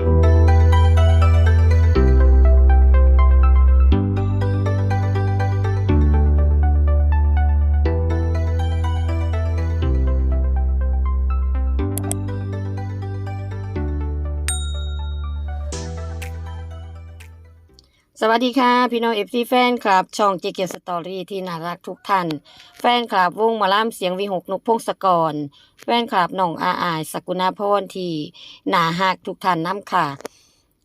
Thank you สวัสดีค่ะ พี่น้องเอฟซีแฟนคลับ ช่องเจเกียสตอรี่ที่น่ารักทุกท่าน แฟนคลับวงหมาล่ามเสียงวีหกนกพงศกร แฟนคลับน้องอาอายสกุณาพรที่น่าหักทุกท่านน้ำค่ะ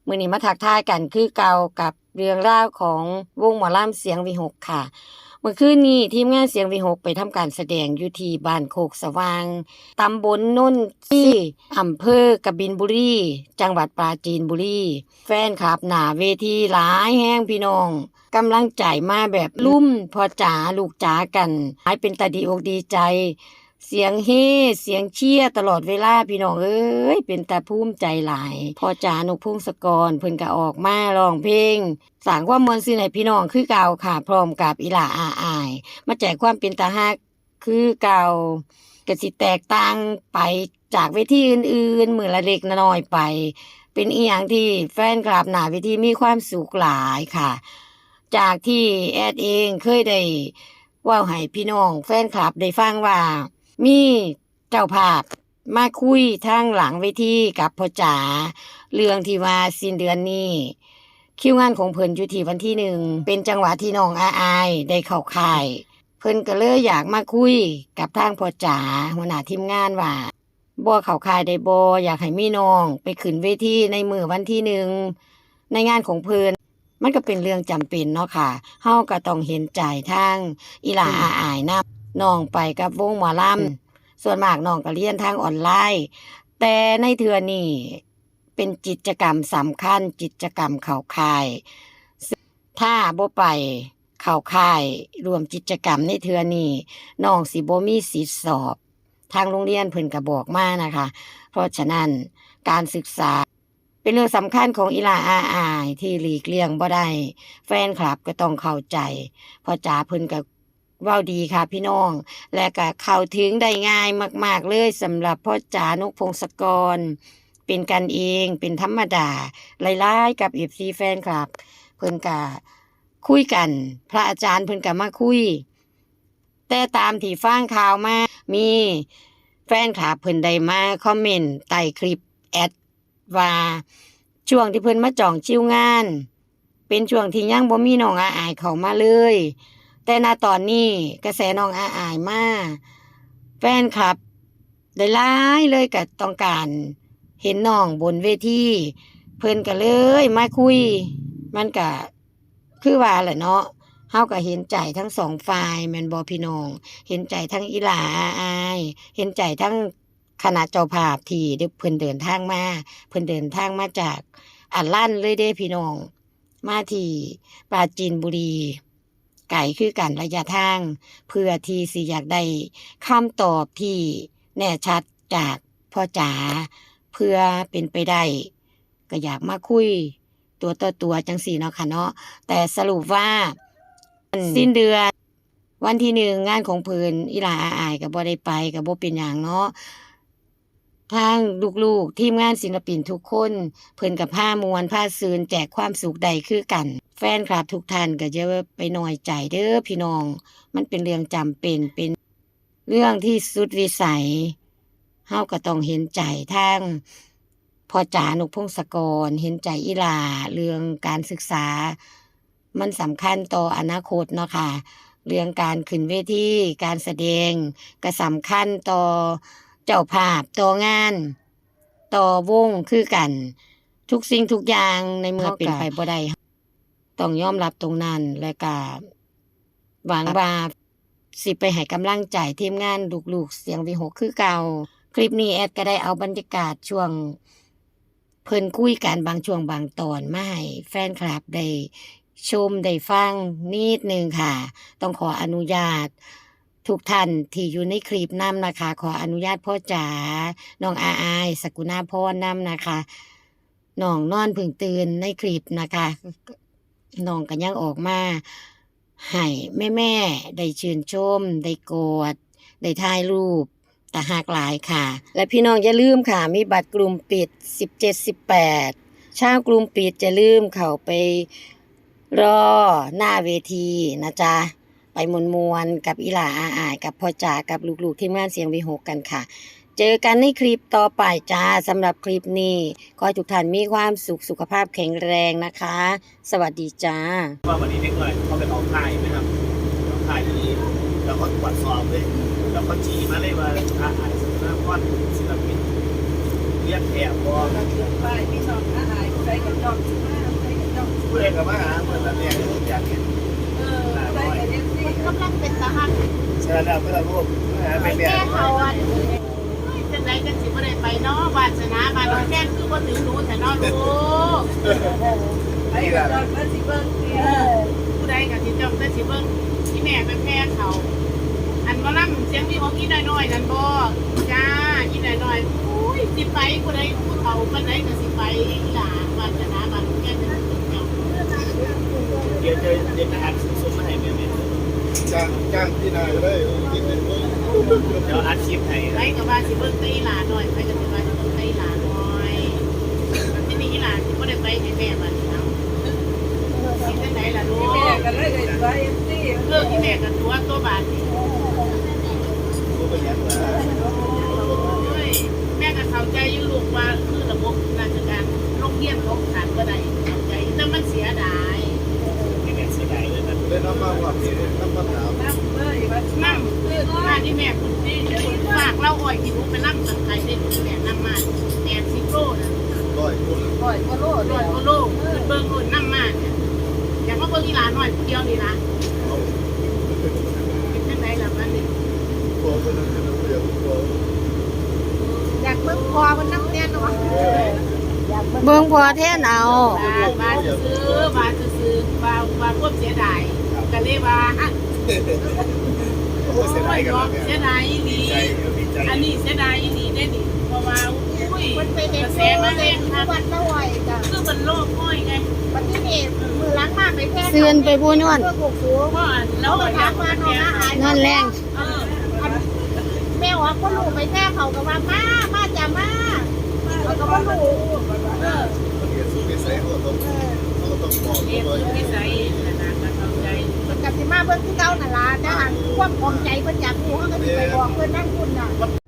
มือนี้มาถักทายกันคือเก่ากับเรื่องราวของวงหมอล่ามเสียงวีหกค่ะ มื่อคืนนี้ทีมงานเสียงวีหกไปทำการแสดงอยู่ที่บ้านโคกสว่างตำบลนุ่นที่อำเภอกบินบุรี จังหวัดปราจีนบุรี แฟนคลับหนาเวทีหลายแห้งพี่น้องกำลังใจมาแบบลุ่มพอจ๋าลูกจ๋ากันหายเป็นตาดีอกดีใจ เสียงเฮเสียงเชียตลอดเวลาพี่น้องเอ้ยเป็นตาภูมิใจหลาย พอจานกพงศกรเพิ่นก็ออกมาร้องเพลงสร้างความมวลซื่นให้พี่น้องคือเก่าค่ะพร้อมกับอีหลาอาอาย มาแจกความเป็นตาฮักคือเก่ากสิแตกต่างไปจากเวทีอื่นๆมือละเล็กน้อยไป เป็นอีหยังที่แฟนคลับหนาเวทีมีความสุขหลายค่ะ จากที่แอดเองเคยได้ว่าให้พี่น้องแฟนคลับได้ฟังว่า มีเจ้าภาพมาคุยทางหลังเวทีกับพ่อจ๋าเรื่องที่ว่าสิ้นเดือนนี้คิวงานของเพิ่นอยู่ที่วันที่หนึ่งเป็นจังหวะที่น้องอาอายได้เข้าค่าย เพิ่นก็เลยอยากมาคุยกับทางพ่อจ๋าหัวหน้าทีมงานว่าบ่เข้าค่ายได้บ่อยากให้มีน้องไปขึ้นเวทีในมือวันที่หนึ่งในงานของเพิ่นมันก็เป็นเรื่องจำเป็นเนาะค่ะเฮาก็ต้องเห็นใจทางอีหลาอาอายนะ น้องไปกับวงหมอลำส่วนมากน้องก็เรียนทางออนไลน์ แต่ในเทือนี่เป็นกิจกรรมสำคัญกิจกรรมเข้าค่าย ถ้าบ่ไปเข้าค่ายรวมกิจกรรมในเทือนี้น้องสิบ่มีสิทธิ์สอบ ทางโรงเรียนเพิ่นก็บอกมานะคะ เพราะฉะนั้นการศึกษาเป็นเรื่องสำคัญของอีหลาอาอายที่หลีกเลี่ยงบ่ได้ แฟนคลับก็ต้องเข้าใจเพอจ๋าเพิ่นก็ เว้าดีค่ะพี่น้อง และก็เข้าถึงได้ง่ายมาก ๆ เลยสำหรับพ่อจ๋านกพงศกร เป็นกันเองเป็นธรรมดาไล่ๆกับเอฟซีแฟนคลับ เพิ่นกะคุยกัน พระอาจารย์เพิ่นกะมาคุย แต่ตามที่ฟังข่าวมา มีแฟนคลับเพิ่นได้มาคอมเมนต์ใต้คลิปแอดว่าช่วงที่เพิ่นมาจ่องชิวงาน เป็นช่วงที่ยังบ่มีน้องอาอายเข้ามาเลย แต่ณตอนนี้กระแสน้องอาอายมาแฟนคลับได้หลายเลยก็ต้องการเห็นน้องบนเวทีเพิ่นก็เลยมาคุย มันก็คือว่าแหละเนาะเฮาก็เห็นใจทั้งสองฝ่ายแมนบ่พี่น้อง เห็นใจทั้งอีหลาอาย เห็นใจทั้งคณะเจ้าภาพที่เพิ่นเดินทางมาเพิ่นเดินทางมาจากอันลั่นเลยเด้พี่น้อง มาที่ปราจีนบุรี ไก่คือกันระยะทาง เพื่อที่สิอยากได้คำตอบที่แน่ชัดจากพ่อจ๋าเพื่อเป็นไปได้ ก็อยากมาคุย ตัวต่อตัวจังสี่เนาะค่ะเนาะแต่สรุปว่าสิ้นเดือน วันที่หนึ่งงานของเพิ่นอีหลาอาอายกับบ่ได้ไปกับบ่เป็นอย่างเนาะทางลูกๆ ทีมงานศิลปินทุกคน เพิ่นกับผ้ามวลผ้าซืนแจกความสุขใดคือกัน แฟนคลับทุกท่านก็จะไปหน่อยใจเด้อพี่น้อง มันเป็นเรื่องจำเป็นเป็นเรื่องที่สุดวิสัยเฮาก็ต้องเห็นใจทางพ่อจ๋านุกพงศกร เห็นใจอีหลาเรื่องการศึกษา มันสำคัญต่ออนาคตเนาะค่ะ เรื่องการขึ้นเวทีการแสดงก็สำคัญต่อเจ้าภาพต่องาน ต่อวงคือกัน ทุกสิ่งทุกอย่างในเมื่อเป็นไปบ่ได้ ต้องยอมรับตรงนั้นและก็หวังว่าสิไปให้กำลังใจทีมงานลูกๆ เสียงวีหกคือเก่า คลิปนี้แอดก็ได้เอาบรรยากาศช่วง เพิ่นคุยกันบางช่วงบางตอนมาให้แฟนคลับได้ชมได้ฟังนิดนึงค่ะ ต้องขออนุญาตทุกท่านที่อยู่ในคลิปน้ำนะคะ ขออนุญาตพ่อจ๋าน้องอาอายสกุณาพรนำนะคะน้องนอนเพึ่งตื่นในคลิปนะคะ น้องก็ยังออกมาให้แม่แม่ได้ชื่นชม ได้กอดได้ถ่ายรูปแต่หากหลายค่ะ และพี่น้องอย่าลืมค่ะ มีบัตรกลุ่มปิด 17 18ชาวกลุ่มปิดจะลืมเข้าไปรอหน้าเวทีนะจ๊ะไปมวนมวนกับอีหลาอาอายกับพ่อจ๋ากับลูกๆที่งานเสียงวิหกกันค่ะ เจอกันในคลิปต่อไปจ้าสำหรับคลิปนี้ขอให้ทุกท่านมีความสุขสุขภาพแข็งแรงนะคะ สวัสดีจ้า ว่าวันนี้เด็กหน่อยเขาไปออกค่ายไหมครับออกค่ายที่แล้วก็ตรวจสอบเลยแล้วก็จีมาเลยว่าอาหารศิลปะศิลปินเรียกแถบพอไปพี่น้องอาหารใส่กับจอกสิมาใส่กับจอกผู้ใดกับมาหาเมื่อตอนแรกอยากเห็นเออใส่กับเด็กนี่กำลังเป็นตาหักเชิญแล้วเพื่อนร่วมมาหาไปไปแม่แก้เขาอะ จังไรจังสิบ่ได้ไปเนาะวาสนาบาน้องแก้มคือบ่ถึงหนูแต่เนาะลูกไปกับจอกแล้วสิเบิ่งเออผู้ใดก็สิจ้องแต่สิเบิ่งที่แม่ไปแพ้เขา อันบ่นำเสียงมีของอีน้อยๆนั่นบ่จ้าอีน้อยๆอุ้ยสิไปผู้ใดผู้เฒ่าปานใดก็สิไปหลานวาสนาบาน้องแก้มจะถึงเจ้าเดี๋ยวจะเด็กอาหารสุ่มมาให้แม่แม่ จ้างจ้างที่นายได้กินในเมืองเดี๋ยวอาชีพให้ไปก็ว่าสิเบิ่งแต่อีหลาน้อยไปก็สิว่าสิเบิ่งแต่อีหลาน้อยมันสิมีอีหลาสิบ่ได้ไปให้แม่บัดนี้เนาะสิจังไดล่ะลูกแม่ก็เลยได้ไปซี่เลิกที่แม่กันตัวตัวบาทนี่ผู้เป็นยังไงโอ้ยแม่ก็เข้าใจอยู่ลูกว่าคือระบบราชการโรงเรียนเขาขาดก็ได้เข้าใจแต่มันเสียดาย ไม่แม่เสียดาย เลยนะได้น้ำมาว่าที่น้ำมาถามน้ำเลยว่านั่งคือหน้าที่แม่คุณที่ฝากเล่าอ่อยที่หนูไปนั่งสังไคได้ที่แม่นั่งมาแปดสิบโลนะร้อยคนปล่อยก็โลดร้อยกว่าโลคือเบิ้งโลนั่งมาเนี่ยอยากมาเบิ้งอีหลาหน่อยผู้เดียวนี่ละเป็นจังไดล่ะมันนี่ตัวคนนึงเป็นเปลี่ยนตัวอยากเบิ้งคอมันนั่งแน่นอนเบิ่งพอแท่นเอาบาบาซื้อบาซื้อบาบาควบเสียดาย ก็เลยว่าอะโอ้เสียดายกันยอแม่มเสียดายอีหลีใจดีใจอันนี้เสียดายอีหลีได้ดิเพราะว่าอุ้ยมันไปกเด็ระกแสโซ่มาเด็แรกงทุค่ะกวันละไหวจ้ะคือมันโลกง่อยไงวันที่นี่มือล้างมากไปแค่เสื่อนไปพูนวนเพื่อหกสูงเพราะอันแล้เราวก็อยาทักกมามาแทน้องนอาหารนอนแรงเออแม่ว่าก็ลูกไปแค่เขาก็ว่ามามาจ้ะมาเขาก็ว่าลูกเออเปลี่ยนสุนิสัยเขาต้องเขาต้องบอกเรีย เพิ่นคือเก่านั่นล่ะแต่หากความของใจเพิ่นอยากรู้เขาก็สิไปบอกเพิ่นนั่นคุณน่ะ